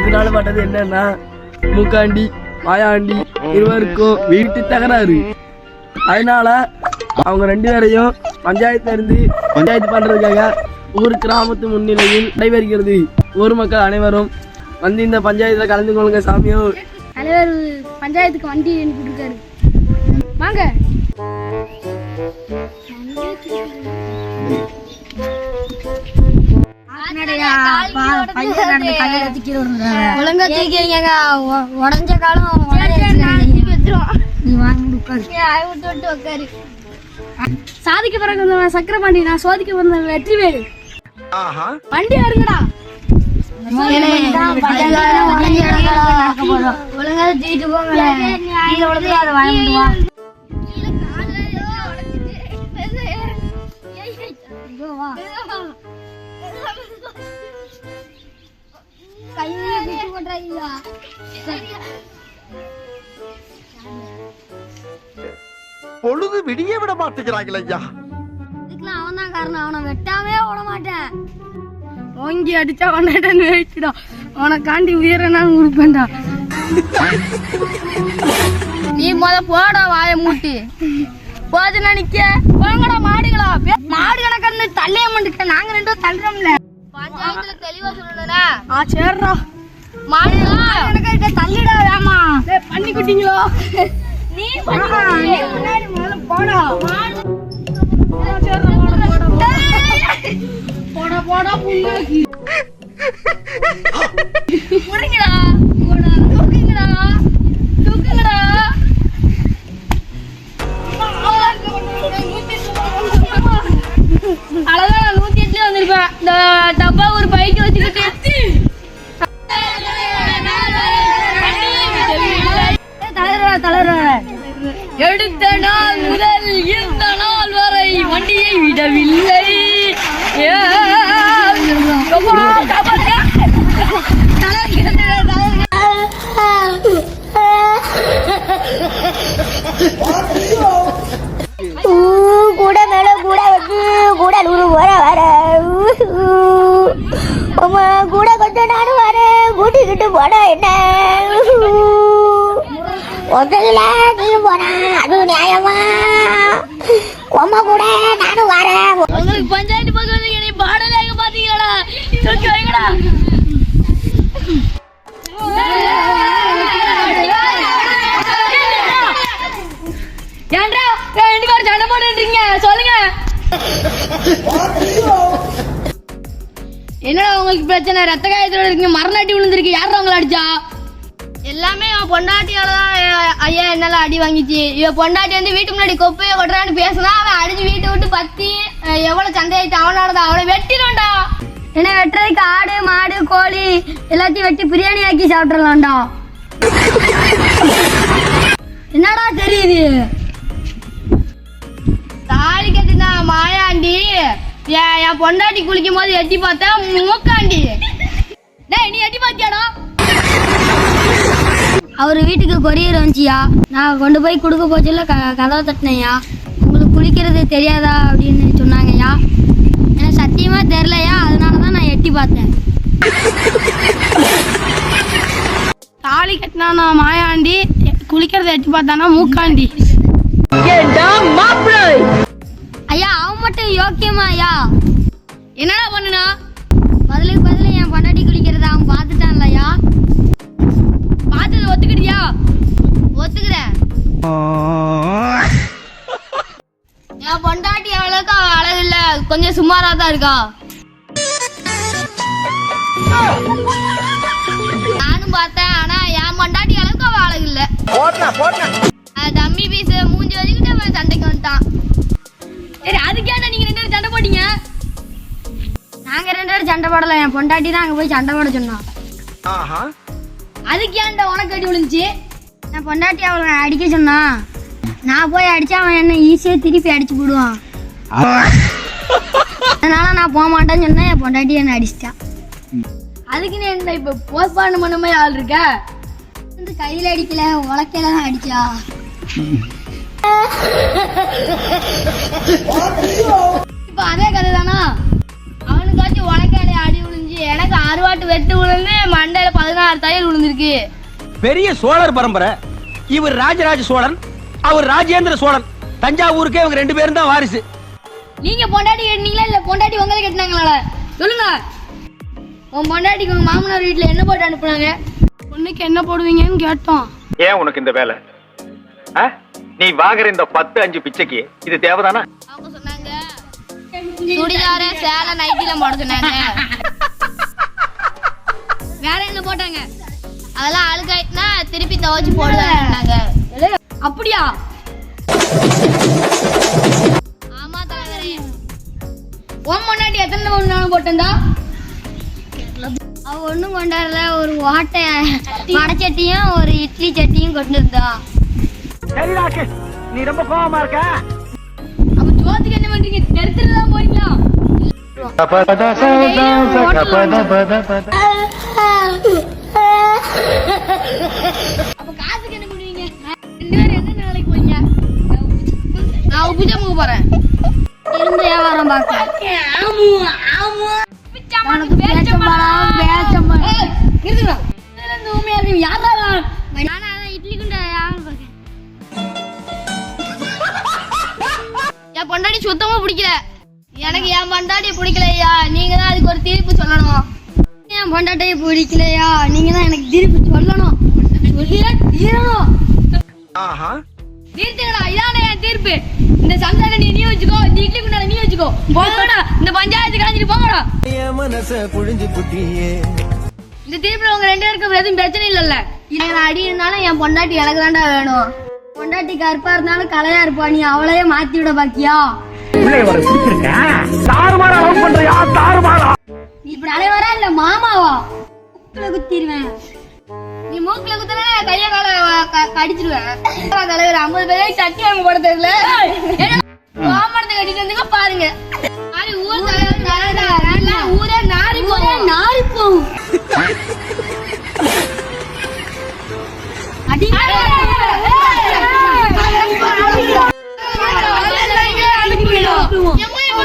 இதனால பட்டது என்னன்னா மூக்காண்டி மாயாண்டி இருவருக்கும் வீட்டு தகராறு. அதனால அவங்க ரெண்டு பேரையும் பஞ்சாயத்துல இருந்து பஞ்சாயத்து பண்றதுக்காக ஊர் கிராமத்து முன்னிலையில் நடைபெறுகிறது. ஊர் மக்கள் அனைவரும் வந்து இந்த பஞ்சாயத்துல கலந்து கொள்ளுங்க சாமியோ. தலைவர் பஞ்சாயத்துக்கு வண்டி அனுப்பிட்டுருக்காரு வாங்க. ஒழுங்கா உடஞ்ச காலம் நீ வாங்கி உட்காரு. சாதிக்க பிறகு சக்கர பாண்டி நான் சோதிக்க பிறந்த வெற்றி வேறு வண்டி வருங்கடா. ஒழுங்கா தூக்கிட்டு போங்களேன் கீழே கையில பிடிச்சு போட்டுறாதீங்களா? பொழுது விடிய விட மாட்டேங்கிறாங்களே ஐயா. இதுக்கெல்லாம் அவன்தான் காரணம். அவனை வெட்டாமே விட மாட்டேன். ஓங்கி அடிச்சா அவன்கிட்ட வெயிட்டுடா அவனை காண்டி உயிரை நான் கொடுப்பேன்டா. நீ முத போடா வாய மூட்டி. போது நினைக்க போங்கடா மாடுகளா. மாடு கணக்கு தள்ளைய மாட்டுக்க நாங்க ரெண்டும் தள்ளுறோம்ல. தெளிவா சொல்லணும்னா ஆ சரிடா மாடுகளா எனக்கு தள்ளிடா வேமா பண்ணி குட்டிங்களோ? நீ பண்ணி முன்னாடி முதல்ல போடா. போடா போடா புண்ணாக்கி புடிங்கடா வரேன் கூட்டிக்கிட்டு போனா என்ன? ஒன்றில் நீ போனா அது நியாயமா? உம்மா கூட நானும் வரேன். உங்களுக்கு பஞ்சாயத்து பக்கம் வந்து பாடலாக பாத்தீங்களா? என்னடா உங்களுக்கு பிரச்சனை? ரத்த காயத்தோட இருக்கீங்க மரணாட்டி விழுந்திருக்கு. யாரா உங்களை அடிச்சா? எல்லாமே அவன் பொண்டாட்டியால தான். ஐயா என்னால அடி வாங்கிச்சு. இவ பொண்டாட்டி வந்து வீட்டு முன்னாடி கொப்பையை கொட்டுறான்னு பேசினா அவன் அடிச்சு வீட்டை விட்டு பத்தி எவ்வளவு சண்டையாயிட்டு அவனோட தான் அவனை வெட்டிடும்டா என்ன வெட்டுறதுக்கு ஆடு மாடு கோழி எல்லாத்தையும் வெட்டி பிரியாணி ஆக்கி சாப்பிட்றலாம்டா என்னடா தெரியுது? தாலி கட்டினா மாயாண்டி. என் என் பொண்டாட்டி குளிக்கும் போது எட்டி பார்த்தேன் மூக்காண்டி. டேய் நீ எட்டி பார்த்தியாடா? அவர் வீட்டுக்கு கொரியர் வந்துச்சியா? நான் கொண்டு போய் கொடுக்க போச்சுல க கதவை தட்டினேயா உங்களுக்கு குளிக்கிறது தெரியாதா அப்படின்னு சொன்னாங்கய்யா. எனக்கு சத்தியமா தெரிலையா அதனால தான் நான் எட்டி பார்த்தேன். தாலி கட்டினா நான் மாயாண்டி குளிக்கிறத எட்டி பார்த்தானா மூக்காண்டி. ஐயா மட்டும் யோக்கியமா ஐயா என்னடா பண்ணுனா? பதிலுக்கு பதில் என் பொண்டாட்டி குளிக்கிறத அவன் பார்த்துட்டான்ல ஐயா பார்த்தது ஒத்துக்கிட்டியா? ஒத்துக்கிறேன் என் பொண்டாட்டி அவ்வளோக்கா அழகு இல்ல கொஞ்சம் சுமாரா தான் இருக்கா. நானும் பார்த்தேன் ஆனா என் பொண்டாட்டி அளவுக்கு அவ அழகு இல்ல தம்பி பீஸ் மூஞ்சி வச்சுக்கிட்டு அவன் சண்டைக்கு வந்துட்டான். சரி அதுக்கேண்டா நீங்க ரெண்டு பேரும் சண்டை போட்டீங்க. நாங்க ரெண்டு பேரும் சண்டை போடல என் பொண்டாட்டி தான் அங்க போய் சண்டை போட சொன்னான் ஆஹா. அதுக்கு ஏன்டா உனக்கு அடி விழுந்துச்சு? நான் பொண்டாட்டி அவளை அடிக்க சொன்னான் நான் போய் அடிச்சா அவன் என்ன ஈஸியா திருப்பி அடிச்சு போடுவான். அதனால நான் போக மாட்டேன்னு சொன்னேன் என் பொண்டாட்டி என்ன அடிச்சிட்டான் அதுக்கு நீ என்ன இப்ப போஸ்ட்மார்ட்டம் பண்ண மாதிரி ஆள் இருக்க? வந்து கையில அடிக்கல உலக்கையில தான் அடிச்சா. இப்ப அதே கதை தானா அவனுக்காச்சும் உலக்கையில அடி விழுந்து எனக்கு அறுவாட்டு வெட்டு விழுந்து மண்டையில பதினாறு தையல் விழுந்திருக்கு பெரிய சோழர் பரம்பரை. இவர் ராஜராஜ சோழன் அவர் ராஜேந்திர சோழன். தஞ்சாவூருக்கே இவங்க ரெண்டு பேரும் தான் வாரிசு. நீங்க பொண்டாட்டி கட்டினீங்களா இல்ல பொண்டாட்டி உங்களை கட்டினாங்களா சொல்லுங்க. உன் பொண்டாட்டிக்கு உங்க மாமனார் வீட்டுல என்ன போட்டு அனுப்புனாங்க? பொண்ணுக்கு என்ன போடுவீங்கன்னு கேட்டோம். ஏன் உனக்கு இந்த வேலை? ஆ? நீ வாங்குற இந்த பத்து அஞ்சு பிச்சைக்கு இது தேவைதானா? அவங்க சொன்னாங்க. சுடிதார சேலை நைட்டில போட சொன்னாங்க. வேற என்ன போட்டாங்க? அதெல்லாம் அழுக்காயிட்டுனா திருப்பி துவைச்சு போடுவாங்க அப்படியா? ஆமா தலைவரே. உன் முன்னாடி எத்தனை ஒண்ணு போட்டா அவ ஒண்ணும் கொண்டாடல ஒரு ஓட்டை வடச்சட்டியும் ஒரு இட்லி சட்டியும் கொண்டு இருந்தா சரி ராகேஷ் நீ ரொம்ப கோவமா இருக்க? அப்ப சோத்துக்கு என்ன பண்றீங்க? தான் போறீங்களா? அப்ப காசுக்கு என்ன பண்ணுவீங்க? ரெண்டு பேரும் என்ன வேலைக்கு போறீங்க? நான் உப்புச்சா முக போறேன். இருந்த வியாபாரம் பார்க்க? உனக்கு பேச்சம்பழம் பேச்சம்பழம் இருக்குதா யாரா நானா என் பொண்டாட்டி சுத்தமா பிடிக்கல. எனக்கு என் பொண்டாட்டி பிடிக்கலையா? நீங்க தான் அதுக்கு ஒரு தீர்ப்பு சொல்லணும்? என் பொண்டாட்டியை பிடிக்கலையா? நீங்க தான் எனக்கு தீர்ப்பு சொல்லணும். சொல்லியே தீரணும். தீர்த்துக்கடா இதானே என் தீர்ப்பு. இந்த சம்சார நீ நீ வச்சுக்கோ இந்த இட்லி குண்டால நீ வச்சுக்கோ. போங்கடா இந்த பஞ்சாயத்து காஞ்சிட்டு போங்கடா. இந்த தீர்ப்புல உங்க ரெண்டு பேருக்கும் எதுவும் பிரச்சனை இல்லல்ல. நான் அடி இருந்தாலும் என் பொண்டாட்டி எனக்கு தான்டா வேணும். பொண்டாட்டி கருப்பா இருந்தாலும் கலையா இருப்பா. நீ அவளையே மாத்தி விட பாக்கியா? நீ இப்ப தலைவரா இல்ல மாமாவா? மூக்குல குத்திடுவேன் நீ மூக்குல குத்துனா கைய கால க- கடிச்சிருவேன். தலைவர் ஐம்பது பேரை சட்டி வாங்க போட தெரியல மாமரத்தை கட்டிட்டு வந்துங்க பாருங்க. நாளை ஊர் தலைவர் தலைவரா, அனுப்பிவிடும்